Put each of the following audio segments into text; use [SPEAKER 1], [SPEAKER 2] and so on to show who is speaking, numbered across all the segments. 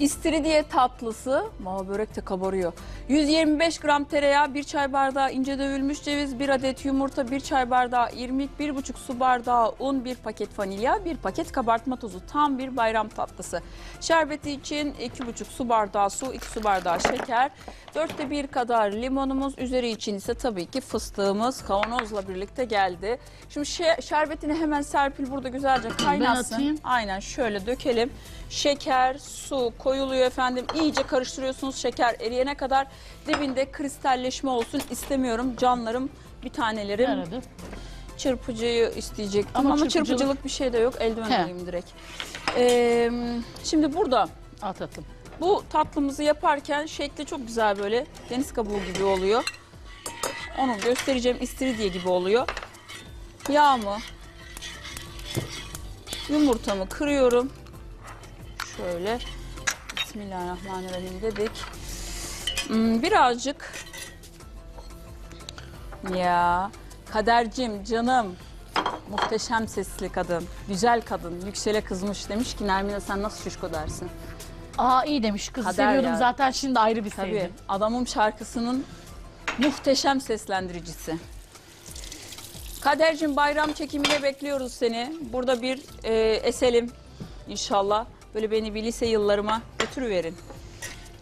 [SPEAKER 1] İstiridye tatlısı. Aa, börek de kabarıyor. 125 gram tereyağı, 1 çay bardağı ince dövülmüş ceviz, 1 adet yumurta, 1 çay bardağı irmik, 1,5 su bardağı un, 1 paket vanilya, 1 paket kabartma tozu. Tam bir bayram tatlısı. Şerbeti için 2,5 su bardağı su, 2 su bardağı şeker, 4'te 1 kadar limonumuz, üzeri için ise tabii ki fıstığımız kavanozla birlikte geldi. Şimdi şe- şerbetini hemen Serpil burada güzelce kaynatsın.
[SPEAKER 2] atayım.
[SPEAKER 1] Aynen şöyle dökelim. Şeker, su koyuluyor efendim. İyice karıştırıyorsunuz şeker eriyene kadar. Dibinde kristalleşme olsun istemiyorum. Canlarım bir tanelerim.
[SPEAKER 2] Nerede?
[SPEAKER 1] Çırpıcıyı isteyecektim ama,
[SPEAKER 2] Ama
[SPEAKER 1] çırpıcılık...
[SPEAKER 2] çırpıcılık
[SPEAKER 1] bir şey de yok. Eldiven
[SPEAKER 2] He.
[SPEAKER 1] alayım direkt. Ee, şimdi burada
[SPEAKER 2] Al tatlım.
[SPEAKER 1] bu tatlımızı yaparken şekli çok güzel böyle deniz kabuğu gibi oluyor. Onu göstereceğim istiridye gibi oluyor. Yağımı, yumurtamı kırıyorum. Şöyle. Bismillahirrahmanirrahim dedik. Hmm, birazcık ya kadercim canım muhteşem sesli kadın, güzel kadın, yüksele kızmış demiş ki Nermin'e sen nasıl şişko dersin?
[SPEAKER 2] Aa iyi demiş. Kızı
[SPEAKER 1] Kader
[SPEAKER 2] seviyordum
[SPEAKER 1] ya.
[SPEAKER 2] zaten şimdi ayrı bir
[SPEAKER 1] Tabii adamım şarkısının muhteşem seslendiricisi. Kadercim bayram çekimine bekliyoruz seni. Burada bir e, eselim inşallah. Böyle beni bir lise yıllarıma götürüverin.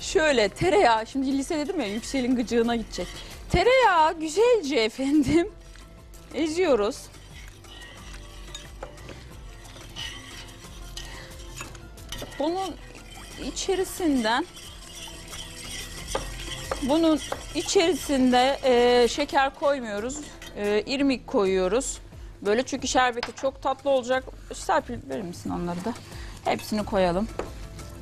[SPEAKER 1] Şöyle tereyağı, şimdi lise dedim ya yükselin gıcığına gidecek. Tereyağı güzelce efendim eziyoruz. Bunun içerisinden bunun içerisinde e, şeker koymuyoruz. E, irmik koyuyoruz. Böyle çünkü şerbeti çok tatlı olacak. Serpil verir misin onları da? Hepsini koyalım.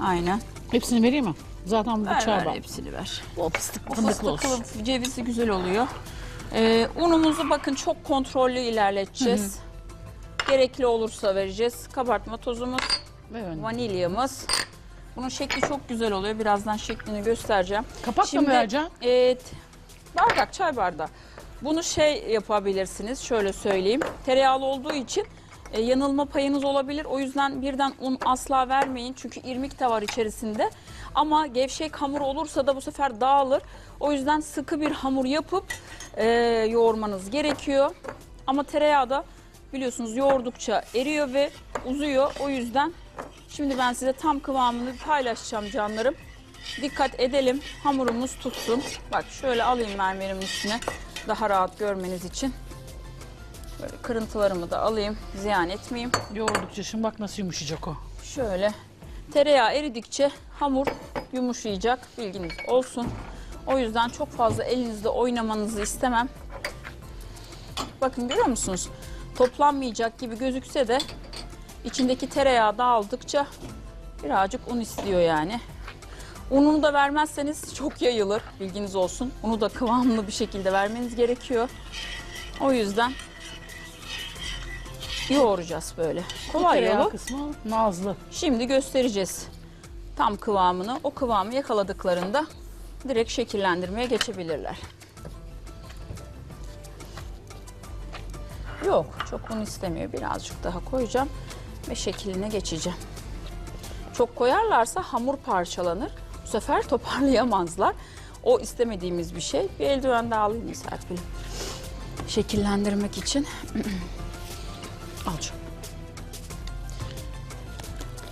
[SPEAKER 1] Aynen.
[SPEAKER 2] Hepsini vereyim mi? Zaten bu
[SPEAKER 1] Ver,
[SPEAKER 2] çay
[SPEAKER 1] ver hepsini ver.
[SPEAKER 2] O fıstık
[SPEAKER 1] O
[SPEAKER 2] fındıklı olsun.
[SPEAKER 1] fıstıklı cevizi güzel oluyor. Ee, unumuzu bakın çok kontrollü ilerleteceğiz. Gerekli olursa vereceğiz. Kabartma tozumuz,
[SPEAKER 2] Evet.
[SPEAKER 1] vanilyamız. Bunun şekli çok güzel oluyor. Birazdan şeklini göstereceğim.
[SPEAKER 2] Kapakla mı vereceğim?
[SPEAKER 1] Evet. Bardak, çay bardağı. Bunu şey yapabilirsiniz. Şöyle söyleyeyim. Tereyağlı olduğu için e, yanılma payınız olabilir. O yüzden birden un asla vermeyin. Çünkü irmik de var içerisinde. Ama gevşek hamur olursa da bu sefer dağılır. O yüzden sıkı bir hamur yapıp e, yoğurmanız gerekiyor. Ama tereyağı da biliyorsunuz yoğurdukça eriyor ve uzuyor. O yüzden şimdi ben size tam kıvamını paylaşacağım canlarım. Dikkat edelim hamurumuz tutsun. Bak şöyle alayım mermerimin üstüne daha rahat görmeniz için. Böyle kırıntılarımı da alayım ziyan etmeyeyim.
[SPEAKER 2] Yoğurdukça şimdi bak nasıl yumuşayacak o.
[SPEAKER 1] Şöyle tereyağı eridikçe hamur yumuşayacak bilginiz olsun. O yüzden çok fazla elinizde oynamanızı istemem. Bakın görüyor musunuz? Toplanmayacak gibi gözükse de içindeki tereyağı dağıldıkça birazcık un istiyor yani. Ununu da vermezseniz çok yayılır bilginiz olsun. Unu da kıvamlı bir şekilde vermeniz gerekiyor. O yüzden yoğuracağız böyle. Kolay yolu.
[SPEAKER 2] kısmı nazlı.
[SPEAKER 1] Şimdi göstereceğiz tam kıvamını. O kıvamı yakaladıklarında direkt şekillendirmeye geçebilirler. Yok, çok un istemiyor. Birazcık daha koyacağım ve şekline geçeceğim. Çok koyarlarsa hamur parçalanır. Bu sefer toparlayamazlar. O istemediğimiz bir şey. Bir eldiven daha alayım Serpil? Şekillendirmek için. Alacağım.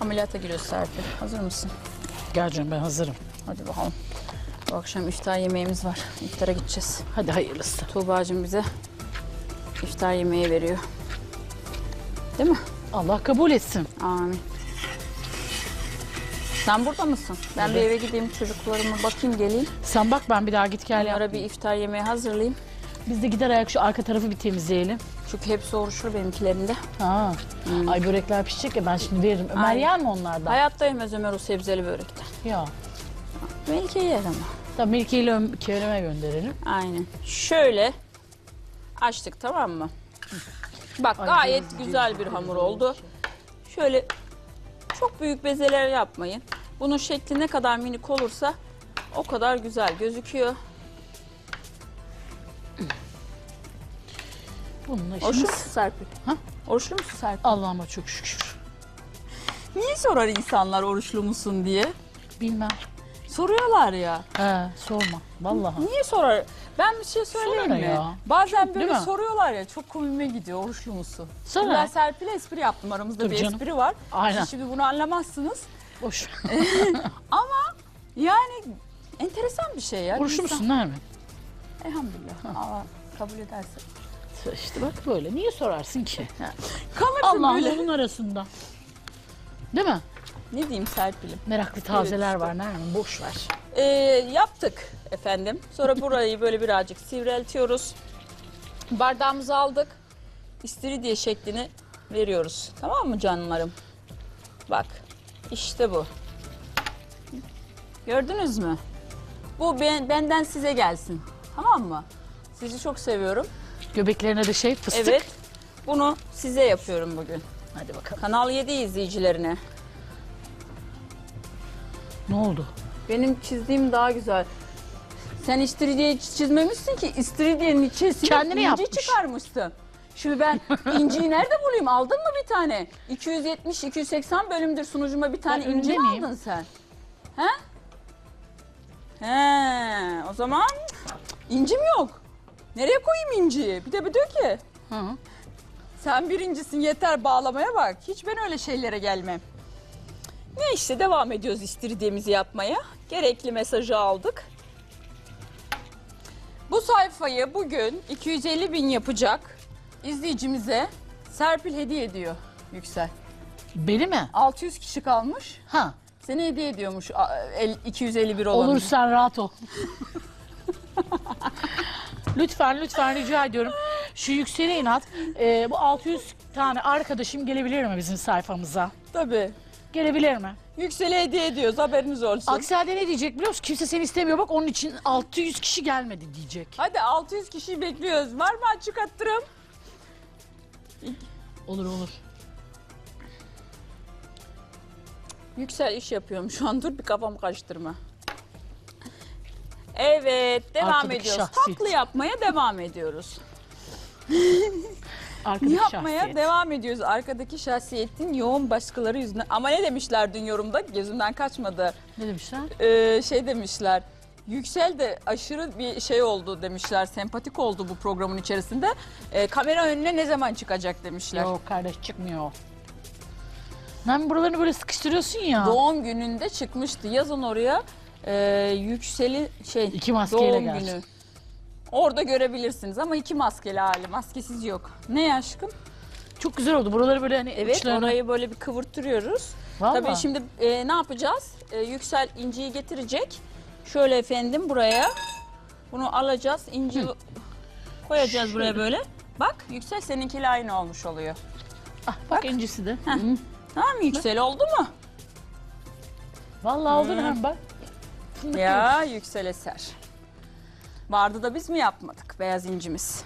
[SPEAKER 1] Ameliyata giriyoruz Serpil. Hazır mısın?
[SPEAKER 2] Gel canım ben hazırım.
[SPEAKER 1] Hadi bakalım. Bu akşam iftar yemeğimiz var. İftara gideceğiz.
[SPEAKER 2] Hadi hayırlısı.
[SPEAKER 1] Tuğba'cığım bize iftar yemeği veriyor. Değil mi?
[SPEAKER 2] Allah kabul etsin.
[SPEAKER 1] Amin. Sen burada mısın? Ben bir eve gideyim çocuklarıma bakayım geleyim.
[SPEAKER 2] Sen bak ben bir daha git gel yap.
[SPEAKER 1] Onlara bir iftar yemeği hazırlayayım.
[SPEAKER 2] Biz de gider ayak şu arka tarafı bir temizleyelim.
[SPEAKER 1] Çünkü hepsi oruçlu benimkilerinde.
[SPEAKER 2] Ha. Ay börekler pişecek ya ben şimdi veririm. Ömer
[SPEAKER 1] Aynen.
[SPEAKER 2] yer mi onlardan?
[SPEAKER 1] Hayatta yemez Ömer o sebzeli börekten.
[SPEAKER 2] Ya.
[SPEAKER 1] Melike yer ama.
[SPEAKER 2] Tamam Melike ile Öm- Kerem'e gönderelim.
[SPEAKER 1] Aynen. Şöyle açtık tamam mı? Bak
[SPEAKER 2] Ay,
[SPEAKER 1] gayet güzel bir hamur oldu. Şöyle çok büyük bezeler yapmayın. Bunun şekli ne kadar minik olursa o kadar güzel gözüküyor.
[SPEAKER 2] Bununla
[SPEAKER 1] Oruçlu
[SPEAKER 2] işimiz.
[SPEAKER 1] musun Serpil?
[SPEAKER 2] Ha?
[SPEAKER 1] Oruçlu musun Serpil?
[SPEAKER 2] Allah'ıma çok şükür.
[SPEAKER 1] Niye sorar insanlar oruçlu musun diye?
[SPEAKER 2] Bilmem.
[SPEAKER 1] Soruyorlar ya.
[SPEAKER 2] He sorma. Vallahi.
[SPEAKER 1] Niye sorar? Ben bir şey söyleyeyim
[SPEAKER 2] Sorar
[SPEAKER 1] mi?
[SPEAKER 2] ya.
[SPEAKER 1] Bazen
[SPEAKER 2] Değil
[SPEAKER 1] böyle
[SPEAKER 2] mi?
[SPEAKER 1] soruyorlar ya çok komime gidiyor oruçlu musun?
[SPEAKER 2] Sorar.
[SPEAKER 1] Ben Serpil'e espri yaptım aramızda
[SPEAKER 2] Tabii
[SPEAKER 1] bir
[SPEAKER 2] canım.
[SPEAKER 1] espri var.
[SPEAKER 2] Aynen.
[SPEAKER 1] Siz şimdi bunu anlamazsınız.
[SPEAKER 2] Boş.
[SPEAKER 1] Ama yani enteresan bir şey ya.
[SPEAKER 2] Oruçlu
[SPEAKER 1] İnsan-
[SPEAKER 2] musun Nermin?
[SPEAKER 1] Elhamdülillah. Allah kabul ederse.
[SPEAKER 2] İşte bak böyle. Niye sorarsın ki?
[SPEAKER 1] Kalırsın
[SPEAKER 2] Allah
[SPEAKER 1] böyle.
[SPEAKER 2] onun arasında. Değil mi?
[SPEAKER 1] Ne diyeyim Serpil'im?
[SPEAKER 2] Meraklı tazeler
[SPEAKER 1] işte.
[SPEAKER 2] var Nermin. Boş ver.
[SPEAKER 1] Ee, yaptık efendim. Sonra burayı böyle birazcık sivreltiyoruz. Bardağımızı aldık. İstiridye şeklini veriyoruz. Tamam mı canlarım? Bak. işte bu. Gördünüz mü? Bu ben, benden size gelsin. Tamam mı? Sizi çok seviyorum.
[SPEAKER 2] Göbeklerine de şey fıstık.
[SPEAKER 1] Evet. Bunu size yapıyorum bugün.
[SPEAKER 2] Hadi bakalım.
[SPEAKER 1] Kanal 7 izleyicilerine.
[SPEAKER 2] Ne oldu?
[SPEAKER 1] Benim çizdiğim daha güzel. Sen istiridye çizmemişsin ki istiridyenin içerisine
[SPEAKER 2] Kendini
[SPEAKER 1] inci
[SPEAKER 2] yapmış.
[SPEAKER 1] çıkarmışsın. Şimdi ben inciyi nerede bulayım? Aldın mı bir tane? 270-280 bölümdür sunucuma bir tane
[SPEAKER 2] Ben
[SPEAKER 1] inci mi
[SPEAKER 2] önde miyim?
[SPEAKER 1] aldın sen? He? He, o zaman incim yok. Nereye koyayım inciyi? Bir de bir diyor ki
[SPEAKER 2] Hı.
[SPEAKER 1] sen birincisin yeter bağlamaya bak. Hiç ben öyle şeylere gelmem. Ne işte devam ediyoruz istiridyemizi yapmaya. Gerekli mesajı aldık. Bu sayfayı bugün 250 bin yapacak izleyicimize Serpil hediye ediyor Yüksel.
[SPEAKER 2] Beni mi?
[SPEAKER 1] 600 kişi kalmış.
[SPEAKER 2] Ha.
[SPEAKER 1] Seni hediye ediyormuş a- el- 251 olan.
[SPEAKER 2] Olur sen rahat ol. lütfen lütfen rica ediyorum. Şu yüksele inat. Ee, bu 600 tane arkadaşım gelebilir mi bizim sayfamıza?
[SPEAKER 1] Tabii.
[SPEAKER 2] Gelebilir mi?
[SPEAKER 1] Yüksel'e hediye ediyoruz haberiniz olsun.
[SPEAKER 2] Aksi halde ne diyecek biliyor musun? Kimse seni istemiyor bak onun için 600 kişi gelmedi diyecek.
[SPEAKER 1] Hadi 600 kişiyi bekliyoruz. Var mı açık attırım?
[SPEAKER 2] Olur olur.
[SPEAKER 1] Yüksel iş yapıyorum şu an. Dur bir kafamı karıştırma. Evet, devam
[SPEAKER 2] Arkadaki
[SPEAKER 1] ediyoruz.
[SPEAKER 2] şahsiyet.
[SPEAKER 1] Tatlı yapmaya devam ediyoruz.
[SPEAKER 2] Arkadaki
[SPEAKER 1] yapmaya
[SPEAKER 2] şahsiyet.
[SPEAKER 1] devam ediyoruz. Arkadaki şahsiyetin yoğun baskıları yüzünden. Ama ne demişler dün yorumda? Gözümden kaçmadı.
[SPEAKER 2] Ne demişler?
[SPEAKER 1] Ee, şey demişler. Yüksel de aşırı bir şey oldu demişler. Sempatik oldu bu programın içerisinde. Ee, kamera önüne ne zaman çıkacak demişler.
[SPEAKER 2] Yok kardeş çıkmıyor. Lan buralarını böyle sıkıştırıyorsun ya.
[SPEAKER 1] Doğum gününde çıkmıştı. Yazın oraya e, Yüksel'i şey
[SPEAKER 2] İki maskeyle
[SPEAKER 1] doğum
[SPEAKER 2] gelsin.
[SPEAKER 1] günü. Orada görebilirsiniz ama iki maskeli hali. Maskesiz yok. Ne aşkım?
[SPEAKER 2] Çok güzel oldu. Buraları böyle hani
[SPEAKER 1] Evet
[SPEAKER 2] uçlarına-
[SPEAKER 1] orayı böyle bir kıvırttırıyoruz.
[SPEAKER 2] Vallahi.
[SPEAKER 1] Tabii şimdi e, ne yapacağız? E, Yüksel inciyi getirecek. Şöyle efendim buraya. Bunu alacağız. İnci koyacağız buraya böyle. Bak Yüksel seninkiyle aynı olmuş oluyor.
[SPEAKER 2] Ah, bak incisi de. Hı.
[SPEAKER 1] Tamam mı Yüksel oldu mu?
[SPEAKER 2] Vallahi oldu hem bak.
[SPEAKER 1] Ya Yüksel eser. Vardı da biz mi yapmadık beyaz incimiz?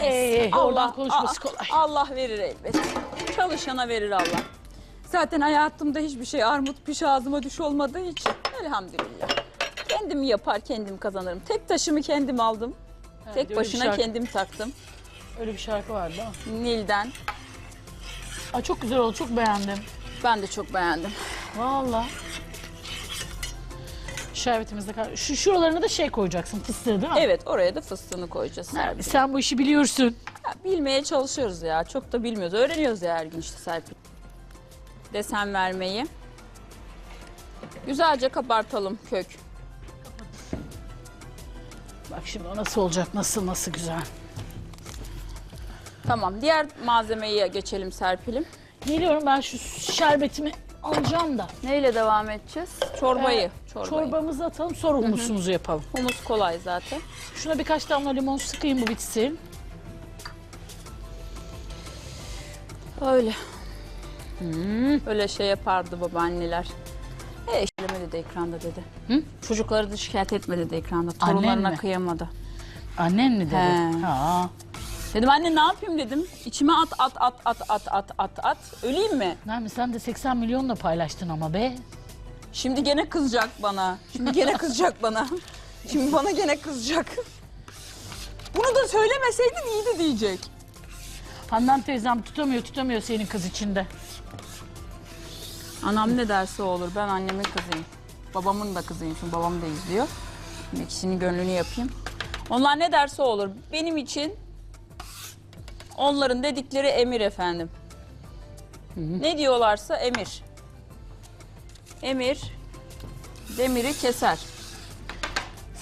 [SPEAKER 2] Ee, oradan konuşması kolay.
[SPEAKER 1] Allah verir elbet. Çalışana verir Allah. Zaten hayatımda hiçbir şey armut piş ağzıma düş olmadığı için elhamdülillah. Kendim yapar kendim kazanırım. Tek taşımı kendim aldım.
[SPEAKER 2] Evet,
[SPEAKER 1] Tek
[SPEAKER 2] öyle bir
[SPEAKER 1] başına
[SPEAKER 2] şarkı-
[SPEAKER 1] kendim taktım.
[SPEAKER 2] Öyle bir şarkı vardı ama.
[SPEAKER 1] Nil'den.
[SPEAKER 2] Aa, çok güzel oldu. Çok beğendim.
[SPEAKER 1] Ben de çok beğendim.
[SPEAKER 2] Vallahi. Şerbetimizde Şu şuralarına da şey koyacaksın fıstığı değil mi?
[SPEAKER 1] Evet oraya da fıstığını koyacağız.
[SPEAKER 2] Serpil, Sen bu işi biliyorsun.
[SPEAKER 1] Ya, bilmeye çalışıyoruz ya. Çok da bilmiyoruz. Öğreniyoruz ya her gün işte Serpil. Desen vermeyi. Güzelce kabartalım kök.
[SPEAKER 2] Bak şimdi o nasıl olacak? Nasıl nasıl güzel.
[SPEAKER 1] Tamam. Diğer malzemeyi geçelim Serpil'im.
[SPEAKER 2] Geliyorum ben şu şerbetimi alacağım da.
[SPEAKER 1] Neyle devam edeceğiz? Çorbayı.
[SPEAKER 2] Ee,
[SPEAKER 1] çorbayı.
[SPEAKER 2] Çorbamızı atalım sonra humusumuzu yapalım.
[SPEAKER 1] Humus kolay zaten.
[SPEAKER 2] Şuna birkaç damla limon sıkayım bu bitsin.
[SPEAKER 1] Öyle. Öyle şey yapardı babaanneler. E işleme dedi ekranda dedi.
[SPEAKER 2] Hı?
[SPEAKER 1] Çocukları da şikayet etme dedi ekranda.
[SPEAKER 2] Annen
[SPEAKER 1] Torunlarına
[SPEAKER 2] mi?
[SPEAKER 1] kıyamadı.
[SPEAKER 2] Annen mi dedi?
[SPEAKER 1] He.
[SPEAKER 2] Ha.
[SPEAKER 1] Dedim anne ne yapayım dedim. İçime at at at at at at at at. Öleyim mi?
[SPEAKER 2] Nermin sen de 80 milyonla paylaştın ama be.
[SPEAKER 1] Şimdi gene kızacak bana. Şimdi gene kızacak bana. Şimdi bana gene kızacak. Bunu da söylemeseydin iyiydi diyecek.
[SPEAKER 2] Handan teyzem tutamıyor tutamıyor senin kız içinde.
[SPEAKER 1] Anam ne derse olur ben annemin kızıyım. Babamın da kızıyım çünkü babam da izliyor. Şimdi ikisinin gönlünü yapayım. Onlar ne derse olur. Benim için onların dedikleri emir efendim. Ne diyorlarsa emir. Emir demiri keser.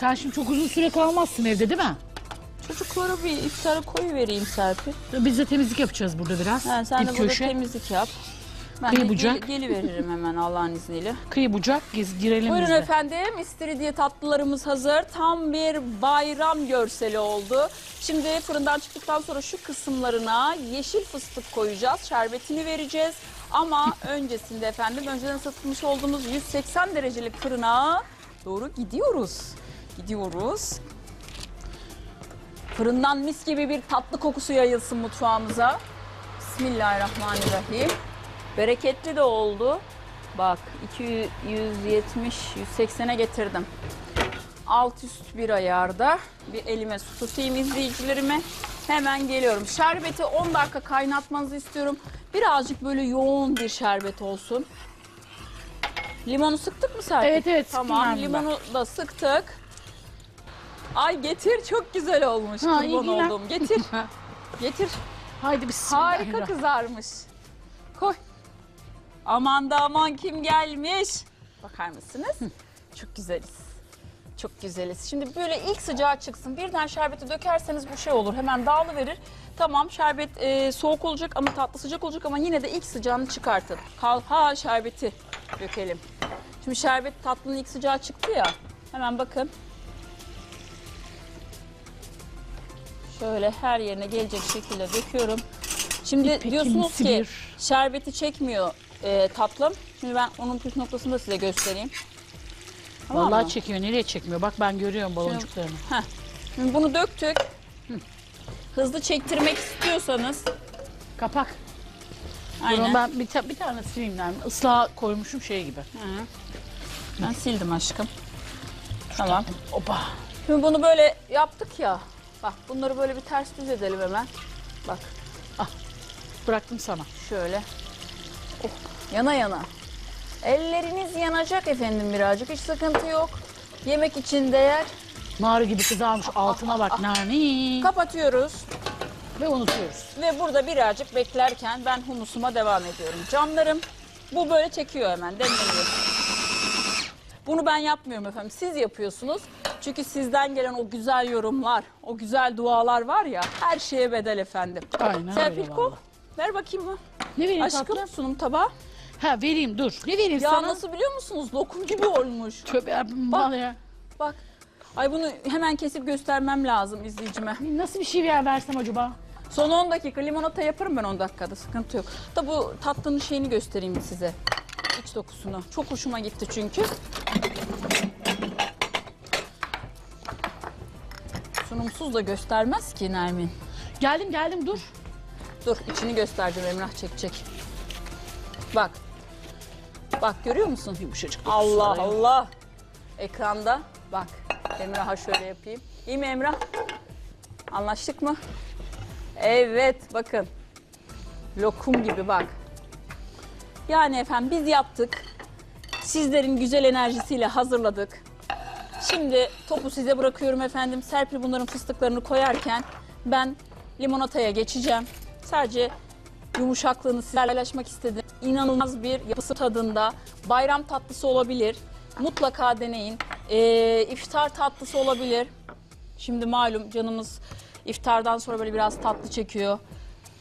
[SPEAKER 2] Sen şimdi çok uzun süre kalmazsın evde değil mi?
[SPEAKER 1] Çocuklara bir iftara koyu vereyim Serpil.
[SPEAKER 2] Biz de temizlik yapacağız burada biraz.
[SPEAKER 1] Ha, sen de
[SPEAKER 2] Dip
[SPEAKER 1] burada
[SPEAKER 2] köşe,
[SPEAKER 1] temizlik yap. Ben
[SPEAKER 2] Kıyı
[SPEAKER 1] de
[SPEAKER 2] bucak.
[SPEAKER 1] gel, geliveririm hemen Allah'ın izniyle.
[SPEAKER 2] kıyı bucak gez, girelim
[SPEAKER 1] Buyurun
[SPEAKER 2] biz de.
[SPEAKER 1] efendim. İstiridye tatlılarımız hazır. Tam bir bayram görseli oldu. Şimdi fırından çıktıktan sonra şu kısımlarına yeşil fıstık koyacağız. Şerbetini vereceğiz. Ama öncesinde efendim önceden ısıtmış olduğumuz 180 derecelik fırına doğru gidiyoruz. Gidiyoruz. Fırından mis gibi bir tatlı kokusu yayılsın mutfağımıza. Bismillahirrahmanirrahim. Bereketli de oldu. Bak 270 180'e getirdim. Alt üst bir ayarda bir elime su tutayım izleyicilerime. Hemen geliyorum. Şerbeti 10 dakika kaynatmanızı istiyorum. Birazcık böyle yoğun bir şerbet olsun. Limonu sıktık mı Serpil?
[SPEAKER 2] Evet, evet,
[SPEAKER 1] Tamam limonu da sıktık. Ay getir çok güzel olmuş.
[SPEAKER 2] Ha,
[SPEAKER 1] Kurban olduğum. Getir. Getir.
[SPEAKER 2] Haydi bismillahirrahmanirrahim.
[SPEAKER 1] Harika kızarmış. Koy. Aman da aman kim gelmiş. Bakar mısınız? Çok güzeliz. Çok güzeliz. Şimdi böyle ilk sıcağı çıksın. Birden şerbeti dökerseniz bu şey olur. Hemen dağılıverir. Tamam şerbet e, soğuk olacak ama tatlı sıcak olacak ama yine de ilk sıcağını çıkartın. Kal ha şerbeti dökelim. Şimdi şerbet tatlının ilk sıcağı çıktı ya. Hemen bakın. Şöyle her yerine gelecek şekilde döküyorum. Şimdi
[SPEAKER 2] İpek
[SPEAKER 1] diyorsunuz ki şerbeti çekmiyor e, tatlım. Şimdi ben onun püf noktasını da size göstereyim. Tamam
[SPEAKER 2] Vallahi
[SPEAKER 1] mı?
[SPEAKER 2] çekiyor. Nereye çekmiyor? Bak ben görüyorum baloncuklarını.
[SPEAKER 1] Heh. Şimdi bunu döktük. Hızlı çektirmek istiyorsanız
[SPEAKER 2] Kapak.
[SPEAKER 1] aynen.
[SPEAKER 2] Aynen. Ben bir, ta- bir tane sileyim yani. Islığa koymuşum şey gibi.
[SPEAKER 1] Hı. Ben sildim aşkım. Tamam.
[SPEAKER 2] Opa.
[SPEAKER 1] Şimdi bunu böyle yaptık ya. Bak bunları böyle bir ters düz edelim hemen. Bak
[SPEAKER 2] Bıraktım sana.
[SPEAKER 1] şöyle. Oh, yana yana. Elleriniz yanacak efendim birazcık. Hiç sıkıntı yok. Yemek için değer.
[SPEAKER 2] Nar gibi kızarmış. Altına bak. Nani.
[SPEAKER 1] Kapatıyoruz.
[SPEAKER 2] Ve unutuyoruz.
[SPEAKER 1] Ve burada birazcık beklerken ben humusuma devam ediyorum. Canlarım bu böyle çekiyor hemen demleniyor. Bunu ben yapmıyorum efendim. Siz yapıyorsunuz. Çünkü sizden gelen o güzel yorumlar, o güzel dualar var ya her şeye bedel efendim.
[SPEAKER 2] Aynen
[SPEAKER 1] Serpil
[SPEAKER 2] öyle vallahi.
[SPEAKER 1] ver bakayım mı?
[SPEAKER 2] Ne vereyim
[SPEAKER 1] Aşkım
[SPEAKER 2] tatlım?
[SPEAKER 1] sunum tabağı.
[SPEAKER 2] Ha vereyim dur. Ne vereyim
[SPEAKER 1] Ya
[SPEAKER 2] sana?
[SPEAKER 1] nasıl biliyor musunuz? Lokum gibi olmuş.
[SPEAKER 2] Tövbe yarabbim, bal ya.
[SPEAKER 1] Bak. Ay bunu hemen kesip göstermem lazım izleyicime.
[SPEAKER 2] Nasıl bir şey ver, versem acaba?
[SPEAKER 1] Son 10 dakika limonata yaparım ben 10 dakikada sıkıntı yok. Da bu tatlının şeyini göstereyim size. İç dokusunu. Çok hoşuma gitti çünkü. Sunumsuz da göstermez ki Nermin.
[SPEAKER 2] Geldim geldim dur.
[SPEAKER 1] Dur içini göstereceğim Emrah çekecek. Bak. Bak görüyor musun?
[SPEAKER 2] Yumuşacık.
[SPEAKER 1] Allah
[SPEAKER 2] dokusu var ya.
[SPEAKER 1] Allah. Ekranda bak. Emrah'a şöyle yapayım. İyi mi Emrah? Anlaştık mı? Evet bakın. Lokum gibi bak. Yani efendim biz yaptık. Sizlerin güzel enerjisiyle hazırladık. Şimdi topu size bırakıyorum efendim. Serpil bunların fıstıklarını koyarken ben limonataya geçeceğim. Sadece yumuşaklığını sizlerle paylaşmak istedim. İnanılmaz bir yapısı tadında. Bayram tatlısı olabilir. Mutlaka deneyin. Ee, iftar tatlısı olabilir. Şimdi malum canımız iftardan sonra böyle biraz tatlı çekiyor.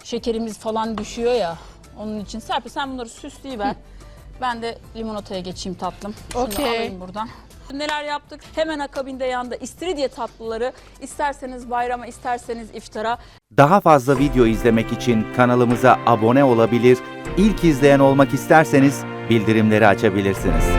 [SPEAKER 1] Şekerimiz falan düşüyor ya. Onun için Serpil sen bunları süsleyiver. Ben de limonataya geçeyim tatlım. Şunu da
[SPEAKER 2] Okey.
[SPEAKER 1] alayım buradan. Neler yaptık? Hemen akabinde yanında istiridye tatlıları. İsterseniz bayrama, isterseniz iftara.
[SPEAKER 3] Daha fazla video izlemek için kanalımıza abone olabilir, ilk izleyen olmak isterseniz bildirimleri açabilirsiniz.